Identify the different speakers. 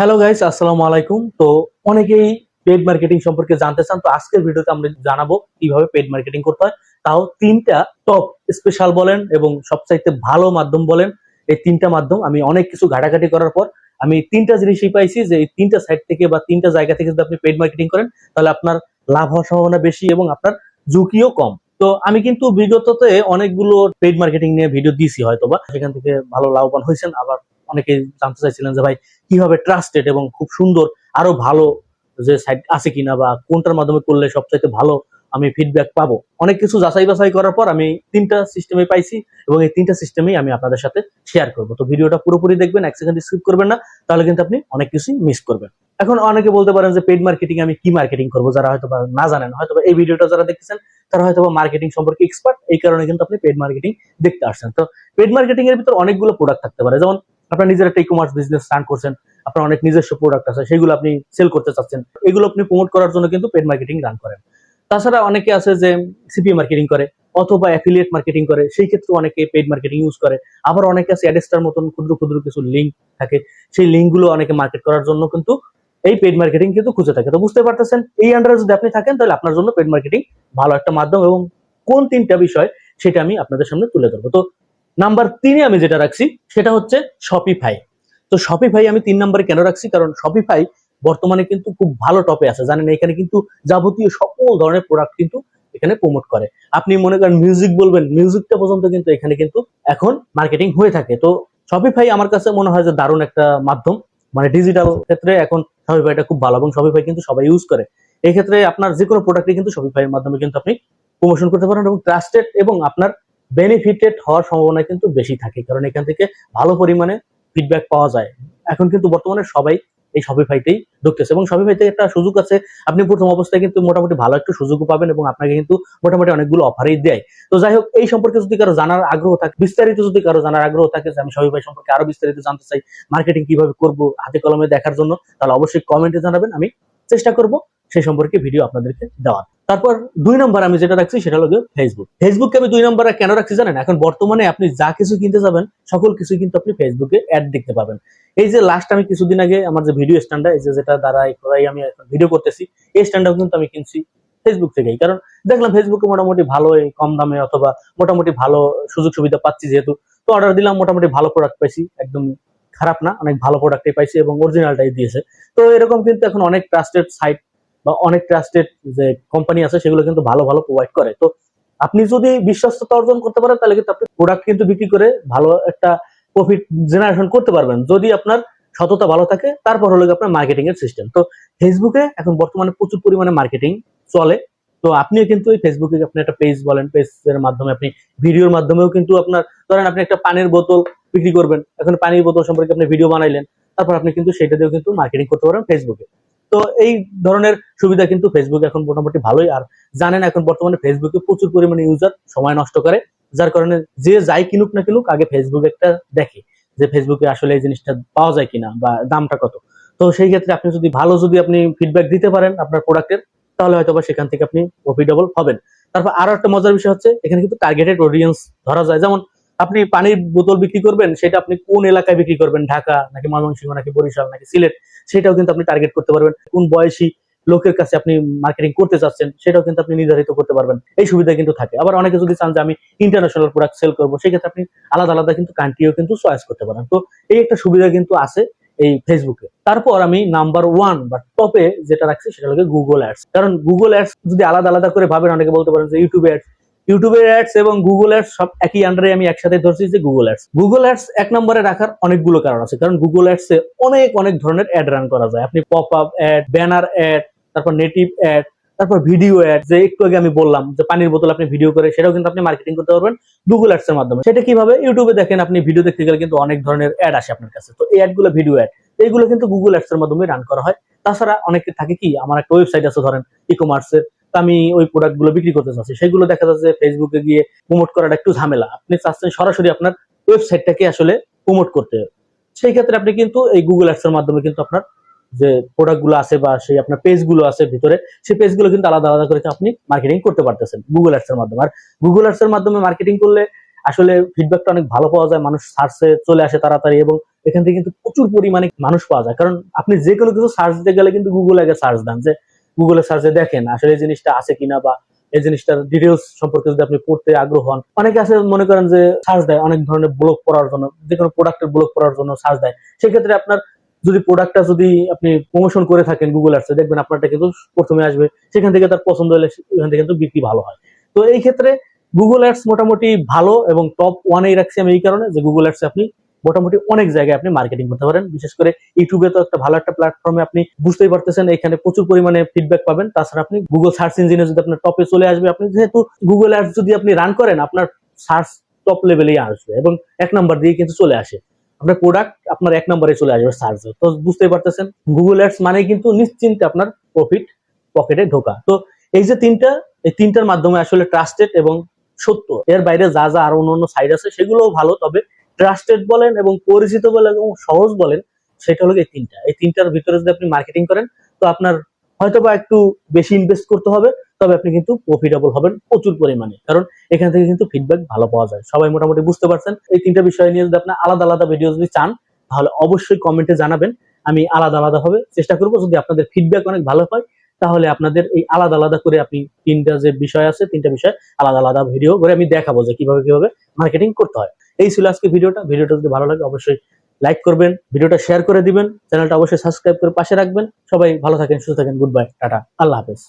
Speaker 1: Hello guys আসসালামু আলাইকুম। তো অনেকেই পেড মার্কেটিং সম্পর্কে জানতে চান, তো আজকের ভিডিওতে আমরা জানাব কীভাবে পেড মার্কেটিং করতে হয়। তাও তিনটা টপ স্পেশাল বলেন এবং সবচাইতে ভালো মাধ্যম বলেন, এই তিনটা মাধ্যম আমি অনেক কিছু ঘাটাঘাটি করার পর আমি তিনটা জিনিসই পাইছি যে এই তিনটা সাইট থেকে বা তিনটা জায়গা থেকে যদি আপনি পেড মার্কেটিং করেন, তাহলে আপনার লাভ হওয়ার সম্ভাবনা বেশি এবং আপনার ঝুঁকিও কম। তো আমি কিন্তু বিগততে অনেকগুলো পেড মার্কেটিং নিয়ে ভিডিও দিয়েছি হয়তো বা সেখান থেকে ভালো লাভবান হয়েছেন, আবার অনেকে জানতে চাইছিলেন যে ভাই, কীভাবে ট্রাস্টেড এবং খুব সুন্দর আরও ভালো যে সাইট আছে কিনা বা কোনটার মাধ্যমে করলে সবচাইতে ভালো আমি ফিডব্যাক পাবো? অনেক কিছু যাচাই বাছাই করার পর আমি তিনটা সিস্টেমে পাইছি এবং এই তিনটা সিস্টেমেই আমি আপনাদের সাথে শেয়ার করব। তো ভিডিওটা পুরোপুরি দেখবেন, এক সেকেন্ড স্কিপ করবেন না, তাহলে কিন্তু আপনি অনেক কিছুই মিস করবেন। এখন অনেকে বলতে পারেন যে পেড মার্কেটিং আমি কি মার্কেটিং করব? যারা হয়তো না জানেন হয়তো এই ভিডিওটা যারা দেখতেছেন তারা হয়তো মার্কেটিং সম্পর্কে এক্সপার্ট এই কারণে কিন্তু আপনি পেড মার্কেটিং দেখতে আসছেন। তো পেড মার্কেটিং এর ভিতর অনেকগুলো প্রোডাক্ট থাকতে পারে। যেমন আপনার নিজের একটা ই কমার্স বিজনেস স্টার্ট করছেন, আপনার অনেক নিজস্ব প্রোডাক্ট আছে, সেগুলো আপনি সেল করতে চাচ্ছেন, এগুলো আপনি প্রমোট করার জন্য কিন্তু পেড মার্কেটিং রান করেন। তাছাড়া অনেকে আছে যে সিপি মার্কেটিং করে অথবা অ্যাফিলিয়েট মার্কেটিং করে, সেই ক্ষেত্রে অনেকে পেড মার্কেটিং ইউজ করে। আবার অনেকে আছে অ্যাডেস্টার মতন ক্ষুদ্র ক্ষুদ্র কিছু লিঙ্ক থাকে, সেই লিঙ্কগুলো অনেকে মার্কেট করার জন্য কিন্তু এই পেড মার্কেটিং কিন্তু খুঁজে থাকে। তো বুঝতে পারতেছেন? এই আন্ডারে যদি আপনি থাকেন, তাহলে আপনার জন্য পেড মার্কেটিং ভালো একটা মাধ্যম এবং কোন তিনটা বিষয় সেটা আমি আপনাদের সামনে তুলে ধরবো। তো নাম্বার তিনে আমি যেটা রাখছি, সেটা হচ্ছে শপিফাই তো শপিফাই আমি তিন নম্বরে কেন রাখছি? কারণ শপিফাই বর্তমানে কিন্তু খুব ভালো টপে আছে। জানেন, এখানে কিন্তু যাবতীয় সকল ধরনের প্রোডাক্ট কিন্তু এখানে প্রমোট করে। আপনি মনে করেন মিউজিক বলবেন মিউজিকটা পর্যন্ত কিন্তু এখানে কিন্তু এখন মার্কেটিং হয়ে থাকে। তো শপিফাই আমার কাছে মনে হয় যে দারুণ একটা মাধ্যম। মানে ডিজিটাল ক্ষেত্রে এখন শপিফাইটা খুব ভালো এবং শপিফাই কিন্তু সবাই ইউজ করে। এই ক্ষেত্রে আপনার যে কোনো প্রোডাক্টই কিন্তু শপিফাইয়ের মাধ্যমে কিন্তু আপনি প্রমোশন করতে পারেন এবং ট্রাস্টেড এবং আপনার বেনিফিটেড হওয়ার সম্ভাবনা কিন্তু বেশি থাকে, কারণ এখান থেকে ভালো পরিমাণে ফিডব্যাক পাওয়া যায়। এখন কিন্তু বর্তমানে সবাই এই শপিফাইতেই ঢুকতেছে এবং শপিফাইতে একটা সুযোগ আছে। আপনি প্রথম অবস্থায় কিন্তু মোটামুটি ভালো একটা সুযোগও পাবেন এবং আপনাকে কিন্তু মোটামুটি অনেকগুলো অফারই দেয়। তো যাই হোক, এই সম্পর্কে যদি কারও জানার আগ্রহ থাকে, বিস্তারিত যদি কারও জানার আগ্রহ থাকে যে আমি শপিফাই সম্পর্কে আরও বিস্তারিত জানতে চাই মার্কেটিং কীভাবে করব, হাতে কলমে দেখার জন্য, তাহলে অবশ্যই কমেন্টে জানাবেন। আমি চেষ্টা করব সেই সম্পর্কে ভিডিও আপনাদেরকে দেওয়ার। তারপর দুই নম্বর আমি যেটা রাখছি সেটা হলো ফেসবুক ফেসবুককে আমি দুই নম্বরে কেন রাখছি জানেন? এখন বর্তমানে আপনি যা কিছু কিনতে যাবেন, সকল কিছু কিন্তু আপনি ফেসবুকে অ্যাড দেখতে পাবেন। এই যে লাস্ট আমি কিছুদিন আগে আমার যে ভিডিও স্ট্যান্ডটা এই যে যেটা দ্বারা করাই আমি ভিডিও করতেছি, এই স্ট্যান্ডটাও কিন্তু আমি কিনছি ফেসবুক থেকেই। কারণ দেখলাম ফেসবুকে মোটামুটি ভালো এই কম দামে অথবা মোটামুটি ভালো সুযোগ সুবিধা পাচ্ছি যেহেতু। তো অর্ডার দিলাম, মোটামুটি ভালো প্রোডাক্ট পাইছি, একদম খারাপ না, অনেক ভালো প্রোডাক্টই পাইছি এবং অরিজিনালটাই দিয়েছে। তো এরকম কিন্তু এখন অনেক ট্রাস্টেড সাইট বা অনেক ট্রাস্টেড যে কোম্পানি আছে, সেগুলো কিন্তু ভালো ভালো প্রোভাইড করে। তো আপনি যদি বিশ্বস্ততা অর্জন করতে পারেন, তাহলে কিন্তু আপনি প্রোডাক্ট কিন্তু বিক্রি করে ভালো একটা প্রফিট জেনারেশন করতে পারবেন। যদি আপনার সততা ভালো থাকে, তারপর হলো আপনার মার্কেটিং এর সিস্টেম তো ফেসবুকে এখন বর্তমানে প্রচুর পরিমাণে মার্কেটিং চলে। তো আপনিও কিন্তু এই ফেসবুকে আপনি একটা পেজ বলেন পেজের মাধ্যমে আপনি ভিডিওর মাধ্যমেও কিন্তু আপনার, ধরেন আপনি একটা পানির বোতল বিক্রি করবেন। এখন পানির বোতল সম্পর্কে আপনি ভিডিও বানাইলেন, তারপর আপনি কিন্তু সেটা দিয়েও কিন্তু মার্কেটিং করতে পারেন ফেসবুকে তো এই ধরনের সুবিধা কিন্তু ফেসবুক এখন মোটামুটি ভালোই। আর জানেন এখন বর্তমানে ফেসবুকে প্রচুর পরিমাণে ইউজার সময় নষ্ট করে। যার কারণে যে যাই কিনুক না কিনুক, আগে ফেসবুক একটা দেখে যে ফেসবুকে আসলে এই জিনিসটা পাওয়া যায় কিনা বা দামটা কত। তো সেই ক্ষেত্রে আপনি যদি ভালো যদি আপনি ফিডব্যাক দিতে পারেন আপনার প্রোডাক্টের তাহলে হয়তো বা সেখান থেকে আপনি প্রফিটেবল হবেন। তারপর আরও একটা মজার বিষয় হচ্ছে, এখানে কিন্তু টার্গেটেড অডিয়েন্স ধরা যায়। যেমন আপনি পানির বোতল বিক্রি করবেন, সেটা আপনি কোন এলাকায় বিক্রি করবেন? ঢাকা নাকি ময়মনসিংহ নাকি বরিশাল নাকি সিলেট? সেটাও কিন্তু আপনি টার্গেট করতে পারবেন। কোন বয়সী লোকের কাছে আপনি মার্কেটিং করতে চাচ্ছেন, সেটাও কিন্তু আপনি নির্ধারিত করতে পারবেন। এই সুবিধা কিন্তু থাকে। আবার অনেকে যদি চান যে আমি ইন্টারন্যাশনাল প্রোডাক্ট সেল করব, সেক্ষেত্রে আপনি আলাদা আলাদা কিন্তু কান্ট্রিও কিন্তু চয়েস করতে পারেন। তো এই একটা সুবিধা কিন্তু আছে এই ফেসবুকে তারপর আমি নাম্বার ওয়ান বা টপে যেটা রাখছি, সেটা হলো গুগল অ্যাডস কারণ গুগল অ্যাডস যদি আলাদা আলাদা করে ভাবেন, অনেকে বলতে পারেন যে ইউটিউব অ্যাডস ইউটিউবের অ্যাডস এবং গুগল অ্যাডস সব একই আন্ডারে আমি একসাথে ধরছি যে গুগল অ্যাডস গুগল অ্যাডস এক নম্বরে রাখার অনেকগুলো কারণ আছে। কারণ গুগল অ্যাডস এ অনেক অনেক ধরনের অ্যাড রান করা যায়। আপনি pop up ad banner ad তারপর নেটিভ অ্যাড তারপর ভিডিও অ্যাড যে একটু আগে আমি বললাম যে পানির বোতল আপনি ভিডিও করে, সেটাও কিন্তু আপনি মার্কেটিং করতে পারবেন গুগল অ্যাডস এর মাধ্যমে। সেটা কীভাবে? ইউটিউবে দেখেন আপনি ভিডিও দেখতে গেলে কিন্তু অনেক ধরনের অ্যাড আসে আপনার কাছে। তো এই অ্যাডগুলো ভিডিও অ্যাড এইগুলো কিন্তু গুগল অ্যাডস এর মাধ্যমে রান করা হয়। তাছাড়া অনেকে থাকে কি, আমার একটা ওয়েবসাইট আছে ধরেন ই কমার্সের আমি ওই প্রোডাক্টগুলো বিক্রি করতে চাচ্ছি। সেগুলো দেখা যাচ্ছে ফেসবুকে গিয়ে প্রমোট করাটা একটু ঝামেলা। আপনি চাচ্ছেন সরাসরি আপনার ওয়েবসাইটটাকে আসলে প্রমোট করতে। সেই ক্ষেত্রে আপনি কিন্তু এই গুগল অ্যাডস এর মাধ্যমে কিন্তু আপনার যে প্রোডাক্টগুলো আছে বা সেই আপনার পেজগুলো আছে ভিতরে, সেই পেজগুলো কিন্তু আলাদা আলাদা করে আপনি মার্কেটিং করতে পারতেছেন গুগল অ্যাডস এর মাধ্যমে। আর গুগল অ্যাডস এর মাধ্যমে মার্কেটিং করলে আসলে ফিডব্যাকটা অনেক ভালো পাওয়া যায়, মানুষ সার্চে চলে আসে তাড়াতাড়ি এবং এখান থেকে কিন্তু প্রচুর পরিমাণে মানুষ পাওয়া যায়। কারণ আপনি যে কোনো কিছু সার্চ দিতে গেলে কিন্তু গুগল আগে সার্চ দেন যে গুগলে সার্চে দেখেন আসলে এই জিনিসটা আছে কিনা বা এই জিনিসটার ডিটেলস সম্পর্কে যদি আপনি পড়তে আগ্রহ হন। অনেকে আছে মনে করেন যে সার্চ দেয়, অনেক ধরনের ব্লগ পড়ার জন্য, যে কোনো প্রোডাক্টের ব্লগ পড়ার জন্য সার্চ দেয়। সেক্ষেত্রে আপনার যদি প্রোডাক্টটা যদি আপনি প্রমোশন করে থাকেন গুগল আর্টসে দেখবেন আপনারটা কিন্তু প্রথমে আসবে, সেখান থেকে তার পছন্দ হলে সেখান থেকে কিন্তু বিক্রি ভালো হয়। তো এই ক্ষেত্রে গুগল অ্যাডস মোটামুটি ভালো এবং টপ ওয়ানেই রাখছি আমি এই কারণে যে গুগল অ্যাডসে আপনি মোটামুটি অনেক জায়গায় আপনি মার্কেটিং করতে পারেন। বিশেষ করে ইউটিউবে তো একটা ভালো একটা প্ল্যাটফর্মে আপনি বুঝতেই পারতেছেন, এখানে প্রচুর পরিমাণে ফিডব্যাক পাবেন। তাছাড়া আপনি গুগল সার্চ ইঞ্জিনে যদি আপনার টপে চলে আসবে, আপনি যেহেতু গুগল অ্যাডস যদি আপনি রান করেন, আপনার সার্চ টপ লেভেলেই আসবে এবং এক নাম্বার দিয়ে কিন্তু চলে আসে। আপনার প্রোডাক্ট আপনার এক নম্বরে চলে আসবে সার্চ তো বুঝতেই পারতেছেন গুগল অ্যাডস মানে কিন্তু নিশ্চিন্তে আপনার প্রফিট পকেটে ঢোকা। তো এই যে তিনটা, এই তিনটার মাধ্যমে আসলে ট্রাস্টেড এবং সত্য। এর বাইরে যা যা আরও অন্য সাইড আছে, সেগুলোও ভালো। তবে ট্রাস্টেড বলেন এবং পরিচিত বলেন এবং সহজ বলেন, সেটা হলো এই তিনটা। এই তিনটার ভিতরে যদি আপনি মার্কেটিং করেন, তো আপনার হয়তো বা একটু বেশি ইনভেস্ট করতে হবে, তবে আপনি কিন্তু প্রফিটেবল হবেন প্রচুর পরিমাণে। কারণ এখান থেকে কিন্তু ফিডব্যাক ভালো পাওয়া যায়। সবাই মোটামুটি বুঝতে পারছেন? এই তিনটা বিষয় নিয়ে যদি আপনার আলাদা আলাদা ভিডিও যদি চান, তাহলে অবশ্যই কমেন্টে জানাবেন। আমি আলাদা আলাদা ভাবে চেষ্টা করব। যদি আপনাদের ফিডব্যাক অনেক ভালো হয়, তাহলে আপনাদের এই আলাদা আলাদা করে আপনি তিনটা যে বিষয় আছে, তিনটা বিষয় আলাদা আলাদা ভিডিও করে আমি দেখাবো যে কীভাবে কীভাবে মার্কেটিং করতে হয়। এই ছিল আজকে ভিডিওটা। ভিডিওটা যদি ভালো লাগে, অবশ্যই লাইক করবেন, ভিডিওটা শেয়ার করে দিবেন, চ্যানেলটা অবশ্যই সাবস্ক্রাইব করে পাশে রাখবেন। সবাই ভালো থাকেন, সুস্থ থাকেন গুড বাই টাটা, আল্লাহ হাফেজ।